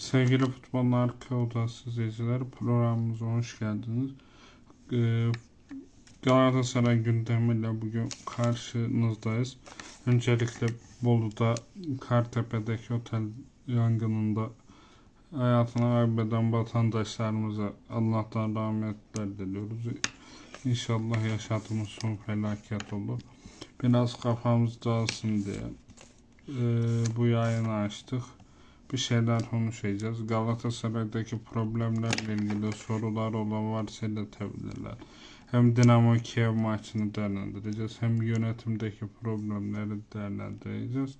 Sevgili Futbolun Arka Odası izleyicileri programımıza hoş geldiniz. Ee, Galatasaray gündemiyle bugün karşınızdayız. Öncelikle Bolu'da Kartepe'deki otel yangınında hayatını kaybeden vatandaşlarımıza Allah'tan rahmetler diliyoruz. İnşallah yaşadığımız son felaket olur. Biraz kafamız dağılsın diye e, bu yayını açtık bir şeyler konuşacağız. Galatasaray'daki problemlerle ilgili sorular olan varsa iletebilirler. Hem Dinamo Kiev maçını değerlendireceğiz. Hem yönetimdeki problemleri değerlendireceğiz.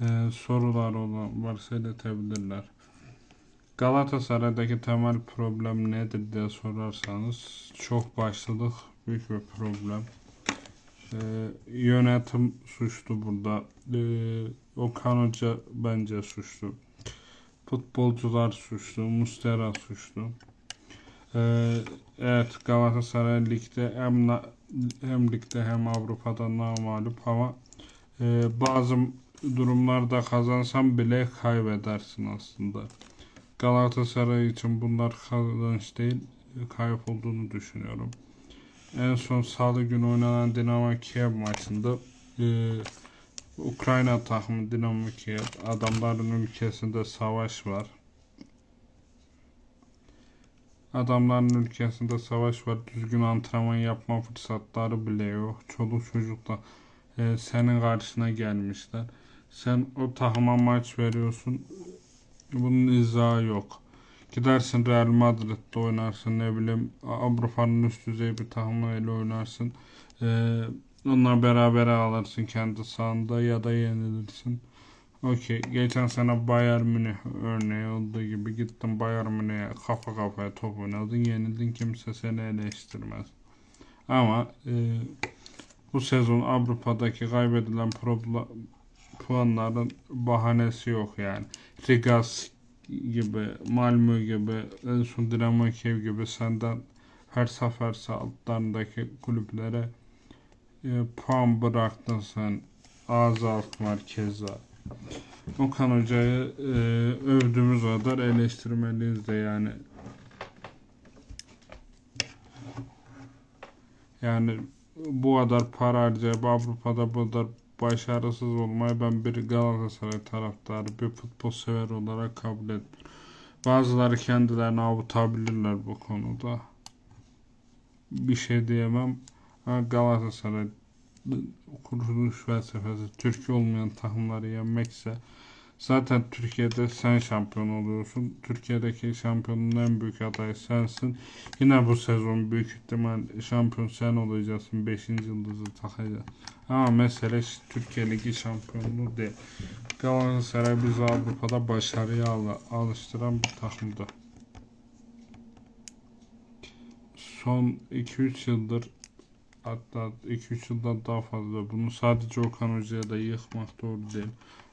Ee, sorular olan varsa iletebilirler. Galatasaray'daki temel problem nedir diye sorarsanız çok başlılık büyük bir problem. Ee, yönetim suçlu burada. Ee, Okan Hoca bence suçlu. Futbolcular suçlu, Mustera suçlu. Ee, evet Galatasaray ligde hem, hem ligde hem Avrupa'da namalup ama e, bazı durumlarda kazansan bile kaybedersin aslında. Galatasaray için bunlar kazanç değil, kayıp olduğunu düşünüyorum. En son salı günü oynanan Dinamo Kiev maçında e, Ukrayna takımı Dinamo Kiev adamların ülkesinde savaş var. Adamların ülkesinde savaş var. Düzgün antrenman yapma fırsatları bile yok. Çoluk çocukla e, senin karşına gelmişler. Sen o takıma maç veriyorsun. Bunun izahı yok. Gidersin Real Madrid'de oynarsın ne bileyim Avrupa'nın üst düzey bir takımıyla oynarsın. Ee, onunla beraber alırsın kendi sahanda ya da yenilirsin. Okey. Geçen sene Bayern Münih örneği olduğu gibi gittin Bayern Münih'e kafa kafaya top oynadın yenildin kimse seni eleştirmez. Ama e, bu sezon Avrupa'daki kaybedilen puanların bahanesi yok yani. Rigas gibi, Malmö gibi, en son Dinamo Kiev gibi senden her sefer altlarındaki kulüplere e, puan bıraktın sen. Azalt var keza. Okan Hoca'yı e, övdüğümüz kadar eleştirmeliyiz de yani. Yani bu kadar para harcayıp Avrupa'da bu kadar başarısız olmayı ben bir Galatasaray taraftarı, bir futbol sever olarak kabul etmiyorum. Bazıları kendilerini avutabilirler bu konuda. Bir şey diyemem. Galatasaray kuruluş felsefesi Türkiye olmayan takımları yenmekse zaten Türkiye'de sen şampiyon oluyorsun. Türkiye'deki şampiyonun en büyük adayı sensin. Yine bu sezon büyük ihtimal şampiyon sen olacaksın. 5. yıldızı takacaksın. Ama mesele Türkiye Ligi şampiyonluğu değil. Galatasaray bizi Avrupa'da başarıya al- alıştıran bir takımdı. Son 2-3 yıldır hatta 2-3 yıldan daha fazla bunu sadece Okan Hoca'ya da yıkmak doğru değil.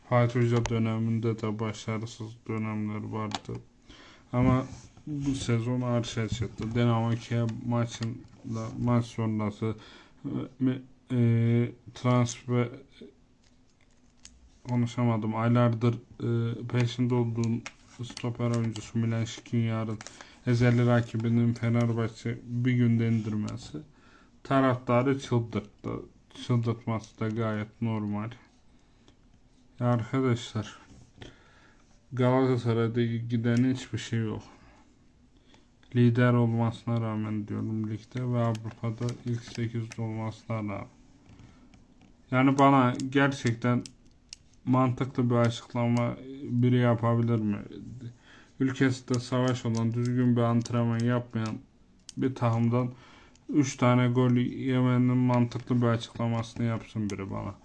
Fatih Hoca döneminde de başarısız dönemler vardı. Ama bu sezon arşa çıktı. Dinamo Kiev maçında maç sonrası e, e, transfer konuşamadım. Aylardır e, peşinde olduğum stoper oyuncusu Milan Skriniar'ın ezeli rakibinin Fenerbahçe bir günde indirmesi taraftarı çıldırttı. Çıldırtması da gayet normal. Arkadaşlar Galatasaray'da giden hiçbir şey yok. Lider olmasına rağmen diyorum ligde ve Avrupa'da ilk 8'de olmasına rağmen. Yani bana gerçekten mantıklı bir açıklama biri yapabilir mi? Ülkesinde savaş olan, düzgün bir antrenman yapmayan bir takımdan 3 tane gol yemenin mantıklı bir açıklamasını yapsın biri bana.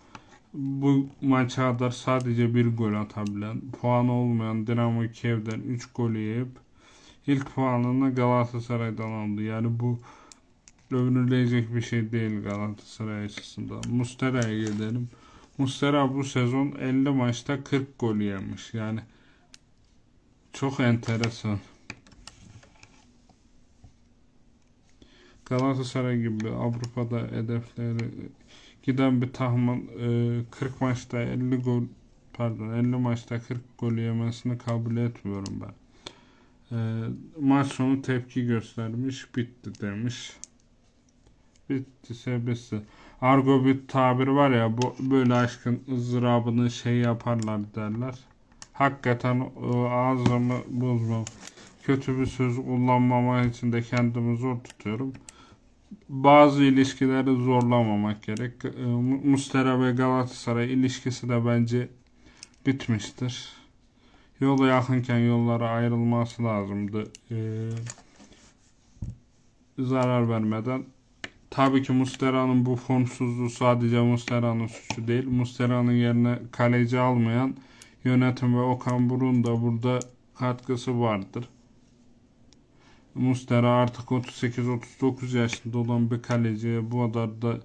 Bu maça kadar sadece bir gol atabilen, puan olmayan Dinamo Kiev'den 3 gol yiyip ilk puanını Galatasaray'dan aldı. Yani bu övünülecek bir şey değil Galatasaray açısından. Mustera'ya gidelim. Mustera bu sezon 50 maçta 40 gol yemiş. Yani çok enteresan. Galatasaray gibi Avrupa'da hedefleri giden bir takımın e, 40 maçta 50 gol pardon 50 maçta 40 gol yemesini kabul etmiyorum ben. E, maç sonu tepki göstermiş. Bitti demiş. Bittiyse bitsin. Argo bir tabir var ya bu böyle aşkın ızdırabını şey yaparlar derler. Hakikaten e, ağzımı bozmam. Kötü bir söz kullanmama için de kendimi zor tutuyorum. Bazı ilişkileri zorlamamak gerek. E, Mu- Mustera ve Galatasaray ilişkisi de bence bitmiştir. Yola yakınken yollara ayrılması lazımdı. E, zarar vermeden Tabii ki Mustera'nın bu formsuzluğu sadece Mustera'nın suçu değil. Mustera'nın yerine kaleci almayan yönetim ve Okan Buruk'un da burada katkısı vardır. Mustera artık 38-39 yaşında olan bir kaleciye bu kadar da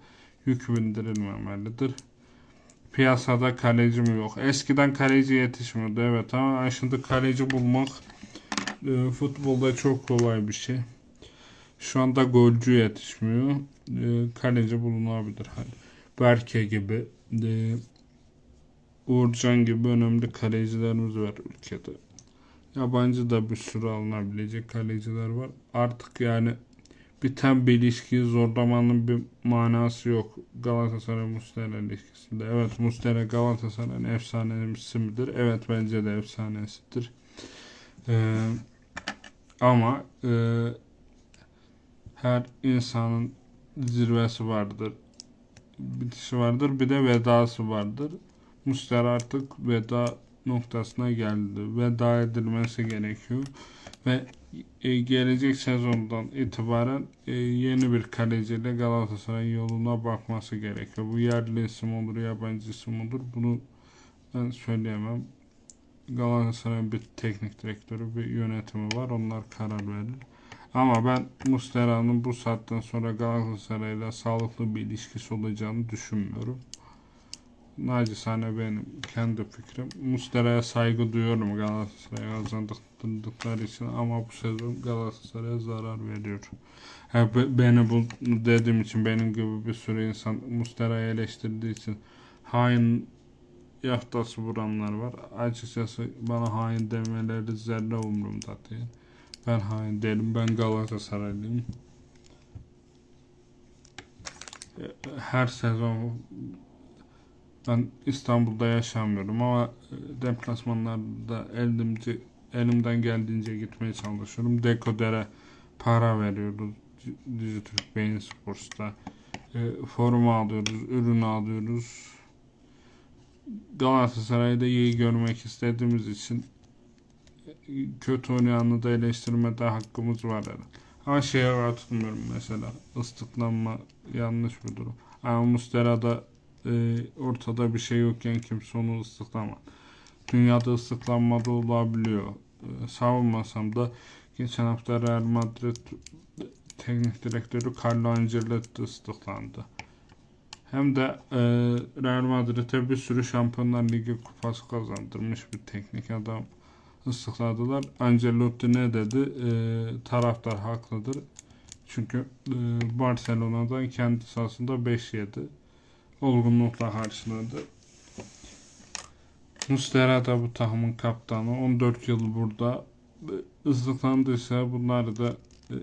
yük bindirilmemelidir. Piyasada kaleci mi yok? Eskiden kaleci yetişmiyordu evet ama şimdi kaleci bulmak e, futbolda çok kolay bir şey. Şu anda golcü yetişmiyor. E, kaleci bulunabilir. Hani Berke gibi, e, Uğurcan gibi önemli kalecilerimiz var ülkede. Yabancı da bir sürü alınabilecek kaleciler var. Artık yani biten bir ilişkiyi zorlamanın bir manası yok. Galatasaray Muslera ilişkisinde. Evet Muslera Galatasaray'ın efsanesi midir? Evet bence de efsanesidir. Ee, ama e, her insanın zirvesi vardır. Bitişi vardır. Bir de vedası vardır. Muslera artık veda noktasına geldi. Veda edilmesi gerekiyor. Ve e, gelecek sezondan itibaren e, yeni bir kaleciyle Galatasaray yoluna bakması gerekiyor. Bu yerli isim olur, yabancı isim olur. Bunu ben söyleyemem. Galatasaray'ın bir teknik direktörü, bir yönetimi var. Onlar karar verir. Ama ben Mustera'nın bu saatten sonra Galatasaray'la sağlıklı bir ilişkisi olacağını düşünmüyorum. Nacizane benim kendi fikrim. Mustera'ya saygı duyuyorum Galatasaray'a kazandırdıkları için ama bu sezon Galatasaray'a zarar veriyor. Be- beni bu dediğim için benim gibi bir sürü insan Mustera'yı eleştirdiği için hain yaftası vuranlar var. Açıkçası bana hain demeleri zerre umurumda değil. Ben hain değilim. Ben Galatasaraylıyım. Her sezon ben İstanbul'da yaşamıyorum ama e, deplasmanlarda elimce, elimden geldiğince gitmeye çalışıyorum. Dekodere para veriyoruz. Dijitürk Beyin Sports'ta. E, forma alıyoruz, ürün alıyoruz. Galatasaray'da iyi görmek istediğimiz için e, kötü oynayanı da eleştirmede hakkımız var herhalde. Ama şeye katılmıyorum mesela. Islıklanma yanlış bir durum. Ama Mustera'da e, ortada bir şey yokken kimse onu ıslıklamaz. Dünyada ıslıklanma da olabiliyor. E, savunmasam da geçen hafta Real Madrid teknik direktörü Carlo Ancelotti ıslıklandı. Hem de e, Real Madrid'e bir sürü Şampiyonlar Ligi kupası kazandırmış bir teknik adam ıslıkladılar. Ancelotti ne dedi? E, taraftar haklıdır. Çünkü e, Barcelona'dan kendi sahasında 5 yedi. Olgunlukla karşıladı. Mustera da bu takımın kaptanı. 14 yıl burada ıslıklandıysa bunları da e,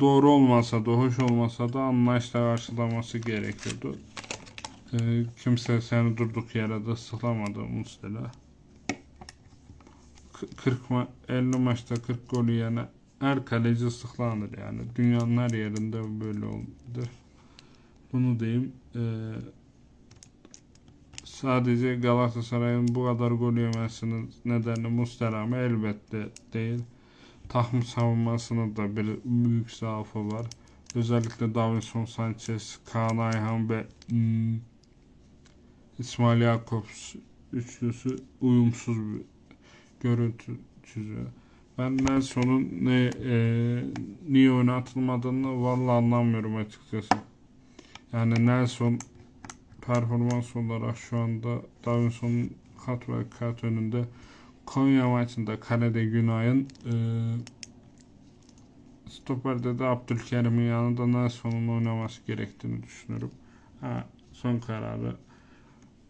doğru olmasa da hoş olmasa da anlayışla karşılaması gerekiyordu. E, kimse seni durduk yere de ıslıklamadı Mustera. K- 40 ma 50 maçta 40 gol yene her kaleci ıslıklanır yani. Dünyanın her yerinde böyle oldu. Bunu diyeyim. Ee, sadece Galatasaray'ın bu kadar gol yemesinin nedeni Mustera? Elbette değil. Takım savunmasının da bir büyük zaafı var. Özellikle Davinson Sanchez, Kaan Ayhan ve hmm, İsmail Jakobs üçlüsü uyumsuz bir görüntü çiziyor. Ben Nelson'un ne, e, niye oynatılmadığını vallahi anlamıyorum açıkçası. Yani Nelson performans olarak şu anda Davinson'un kat ve kat önünde Konya maçında kalede Günay'ın e, stoperde de Abdülkerim'in yanında Nelson'un oynaması gerektiğini düşünüyorum. Ha, son kararı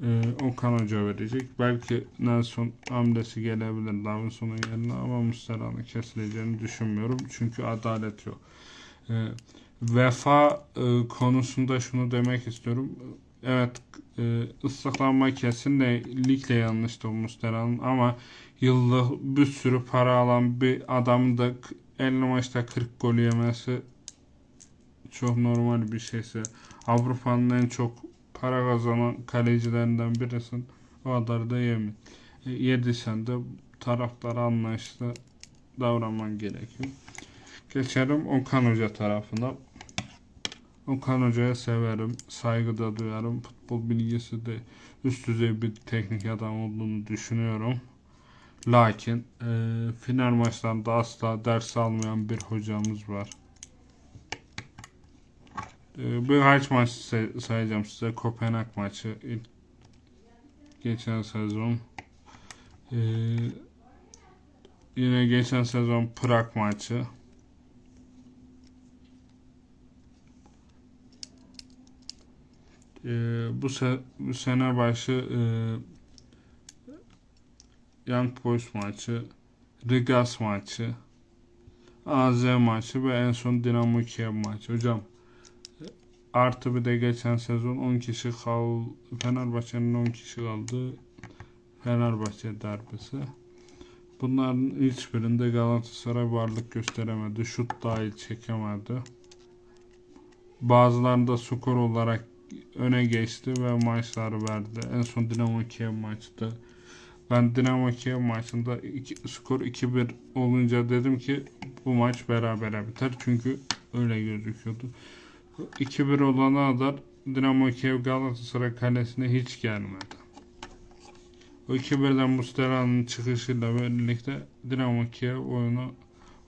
e, Okan Hoca verecek. Belki Nelson hamlesi gelebilir Davinson'un yerine ama Muslera'nın kesileceğini düşünmüyorum. Çünkü adalet yok. E, vefa e, konusunda şunu demek istiyorum. Evet e, ıslıklanma kesin de ligle yanlıştı Muslera'nın ama yıllık bir sürü para alan bir adamın da 50 maçta 40 gol yemesi çok normal bir şeyse Avrupa'nın en çok para kazanan kalecilerinden birisin. O kadar da yemin. E, yediysen de taraftar anlayışlı davranman gerekiyor. Geçelim Okan Hoca tarafına. Okan Hoca'ya severim, saygı da duyarım. Futbol bilgisi de üst düzey bir teknik adam olduğunu düşünüyorum. Lakin e, final maçlarında asla ders almayan bir hocamız var. E, birkaç maç say- sayacağım size. Kopenhag maçı ilk geçen sezon. E, yine geçen sezon Prag maçı. E, bu, se- bu sene başı e, Young Boys maçı, Rigas maçı, AZ maçı ve en son Dinamo Kiev maçı. Hocam artı bir de geçen sezon 10 kişi kal Fenerbahçe'nin 10 kişi kaldı. Fenerbahçe derbisi. Bunların hiçbirinde Galatasaray varlık gösteremedi. Şut dahil çekemedi. Bazılarında skor olarak öne geçti ve maçları verdi. En son Dinamo Kiev maçtı. Ben Dinamo Kiev maçında iki, skor 2-1 olunca dedim ki bu maç berabere biter. Çünkü öyle gözüküyordu. 2-1 olana kadar Dinamo Kiev Galatasaray kalesine hiç gelmedi. O 2-1'den Muslera'nın çıkışıyla birlikte Dinamo Kiev oyuna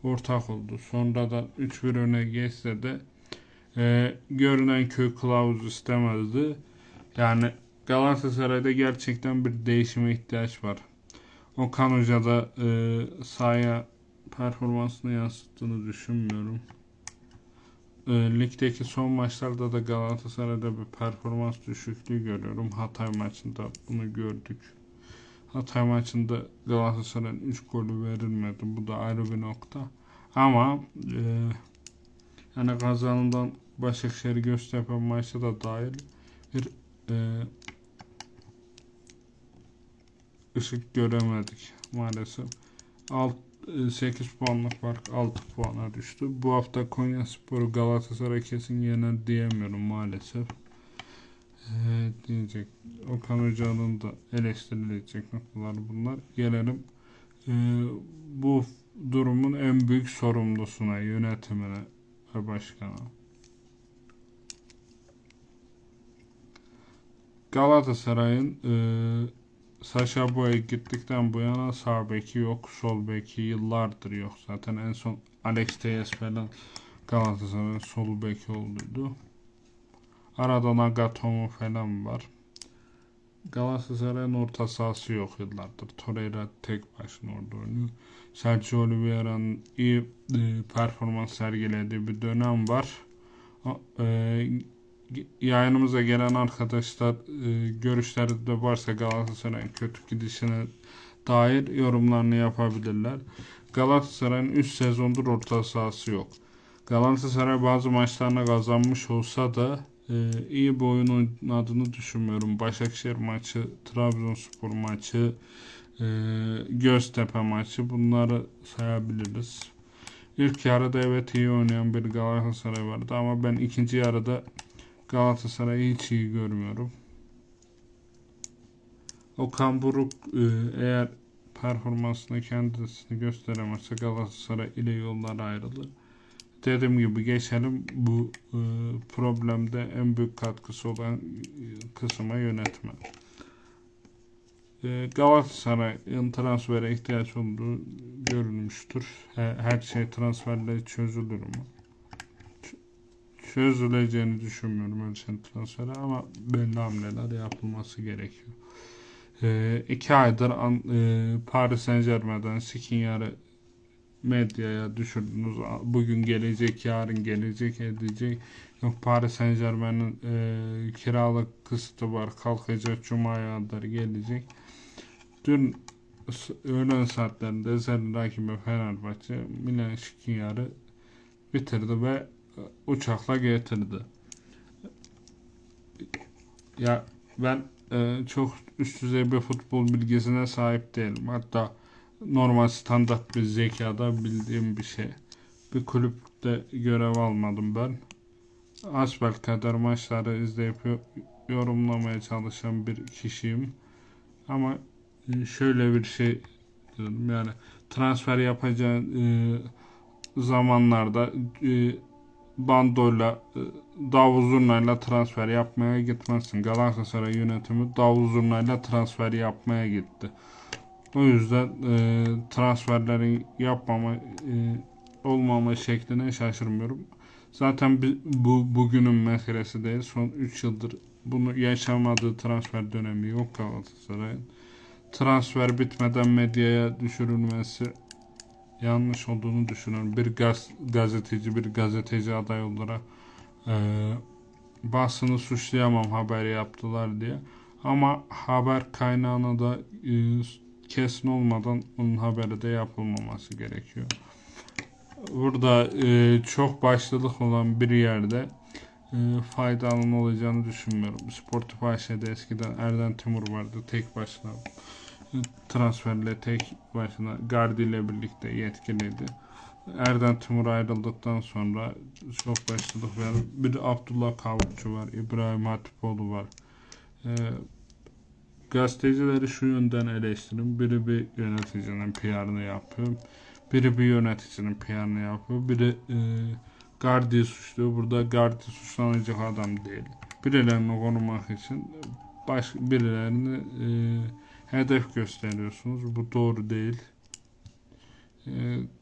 ortak oldu. Sonradan 3-1 öne geçse de e, görünen köy kılavuz istemezdi. Yani Galatasaray'da gerçekten bir değişime ihtiyaç var. Okan Hoca da e, sahaya performansını yansıttığını düşünmüyorum. E, ligdeki son maçlarda da Galatasaray'da bir performans düşüklüğü görüyorum. Hatay maçında bunu gördük. Hatay maçında Galatasaray'ın 3 golü verilmedi. Bu da ayrı bir nokta. Ama e, yani kazanımdan Başakşehir Göztepe maçı da dahil bir e, ışık göremedik maalesef. Alt, 8 puanlık fark 6 puana düştü. Bu hafta Konya Sporu Galatasaray kesin yener diyemiyorum maalesef. Ee, diyecek. Okan Hoca'nın da eleştirilecek noktalar bunlar. Gelelim ee, bu durumun en büyük sorumlusuna, yönetimine ve başkana. Galatasaray'ın e, Saşa Boey gittikten bu yana sağ beki yok, sol beki yıllardır yok. Zaten en son Alex Telles falan Galatasaray'ın sol beki olduydu. Arada Nagatomo falan var. Galatasaray'ın orta sahası yok yıllardır. Torreira tek başına orada oynuyor. Sergio Oliveira'nın iyi e, performans sergilediği bir dönem var. E, yayınımıza gelen arkadaşlar e, görüşleri de varsa Galatasaray'ın kötü gidişine dair yorumlarını yapabilirler. Galatasaray'ın 3 sezondur orta sahası yok. Galatasaray bazı maçlarına kazanmış olsa da e, iyi bir oyun oynadığını düşünmüyorum. Başakşehir maçı, Trabzonspor maçı, e, Göztepe maçı bunları sayabiliriz. İlk yarıda evet iyi oynayan bir Galatasaray vardı ama ben ikinci yarıda Galatasaray'ı hiç iyi görmüyorum. Okan Buruk e, eğer performansını kendisini gösteremezse Galatasaray ile yollar ayrılır. Dediğim gibi geçelim bu e, problemde en büyük katkısı olan kısma yönetme. E, Galatasaray'ın transfere ihtiyaç olduğu görülmüştür. Her, her şey transferle çözülür mü? Çözüleceğini düşünmüyorum Ölçen transferi ama belli hamleler yapılması gerekiyor. E, iki aydır an, e, Paris Saint Germain'den Skriniar'ı medyaya düşürdünüz. Bugün gelecek, yarın gelecek edecek. Yok Paris Saint Germain'in e, kiralık kısıtı var. Kalkacak Cuma'ya kadar gelecek. Dün öğlen saatlerinde ezel rakibi Fenerbahçe Milan Skriniar'ı bitirdi ve uçakla getirdi. Ya ben e, çok üst düzey bir futbol bilgisine sahip değilim. Hatta normal standart bir zekada bildiğim bir şey. Bir kulüpte görev almadım ben. Asbelkader maçları izleyip yo- yorumlamaya çalışan bir kişiyim. Ama e, şöyle bir şey yani transfer yapacağın e, zamanlarda e, bandoyla e, davul zurnayla transfer yapmaya gitmezsin. Galatasaray yönetimi davul zurnayla transfer yapmaya gitti. O yüzden e, transferlerin yapmama e, olmama şekline şaşırmıyorum. Zaten bu bugünün meselesi değil. Son 3 yıldır bunu yaşamadığı transfer dönemi yok Galatasaray'ın. Transfer bitmeden medyaya düşürülmesi yanlış olduğunu düşünüyorum. Bir gaz, gazeteci, bir gazeteci aday olarak e, basını suçlayamam haber yaptılar diye. Ama haber kaynağına da e, kesin olmadan onun haberi de yapılmaması gerekiyor. Burada e, çok başlılık olan bir yerde e, faydalı olacağını düşünmüyorum. Sportif AŞ'de eskiden Erden Timur vardı. Tek başına transferle tek başına Gardi ile birlikte yetkiliydi. Erden Timur ayrıldıktan sonra çok başlılık var. Bir Abdullah Kavukçu var. İbrahim Hatipoğlu var. E, gazetecileri şu yönden eleştirin. Biri bir yöneticinin PR'ını yapıyor. Biri bir yöneticinin PR'ını yapıyor. Biri e, Gardi'yi suçluyor. Burada Gardi suçlanacak adam değil. Birilerini korumak için baş, birilerini e, hedef gösteriyorsunuz. Bu doğru değil. E,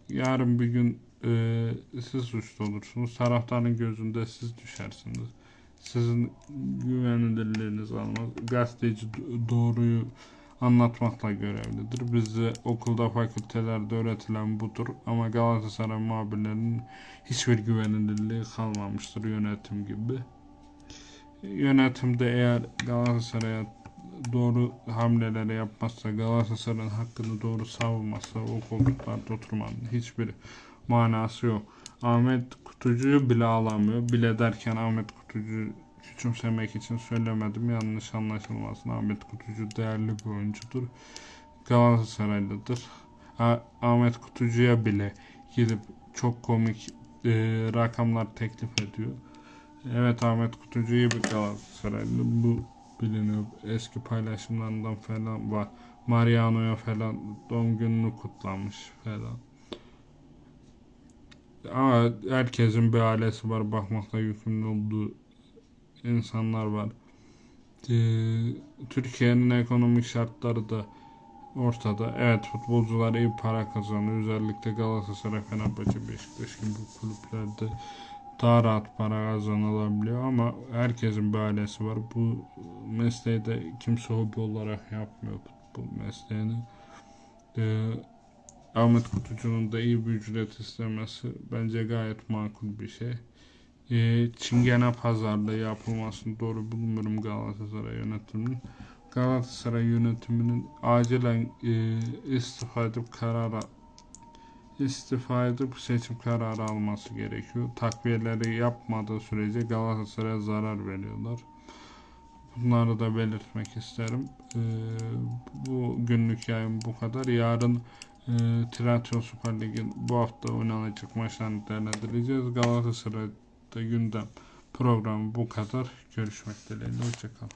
yarın bir gün e, siz suçlu olursunuz. Taraftarın gözünde siz düşersiniz. Sizin güvenilirliğiniz almaz. Gazeteci do- doğruyu anlatmakla görevlidir. Bizde okulda, fakültelerde öğretilen budur. Ama Galatasaray muhabirlerinin hiçbir güvenilirliği kalmamıştır yönetim gibi. Yönetimde eğer Galatasaray'a doğru hamleleri yapmazsa, Galatasaray'ın hakkını doğru savunmazsa o koltuklarda oturmanın hiçbir manası yok. Ahmet Kutucu'yu bile alamıyor. Bile derken Ahmet Kutucu küçümsemek için söylemedim. Yanlış anlaşılmasın. Ahmet Kutucu değerli bir oyuncudur. Galatasaraylıdır. Ah- Ahmet Kutucu'ya bile gidip çok komik e, rakamlar teklif ediyor. Evet Ahmet Kutucu iyi bir Galatasaraylı. Bu biliniyor. Eski paylaşımlarından falan var. Mariano'ya falan doğum gününü kutlamış falan. Ama herkesin bir ailesi var. Bakmakta yükümlü olduğu insanlar var. Ee, Türkiye'nin ekonomik şartları da ortada. Evet futbolcular iyi para kazanıyor. Özellikle Galatasaray, Fenerbahçe, Beşiktaş gibi kulüplerde daha rahat para kazanılabiliyor ama herkesin bir ailesi var. Bu mesleği de kimse hobi olarak yapmıyor futbol mesleğini. Ee, Ahmet Kutucu'nun da iyi bir ücret istemesi bence gayet makul bir şey. Ee, Çingene pazarlığı yapılmasını doğru bulmuyorum Galatasaray yönetiminin. Galatasaray yönetiminin acilen e, istifa edip karara istifa edip seçim kararı alması gerekiyor. Takviyeleri yapmadığı sürece Galatasaray'a zarar veriyorlar. Bunları da belirtmek isterim. Ee, bu günlük yayın bu kadar. Yarın e, Trendyol Süper Lig'in bu hafta oynanacak maçlarını değerlendireceğiz. Galatasaray'da gündem programı bu kadar. Görüşmek dileğiyle. Hoşçakalın.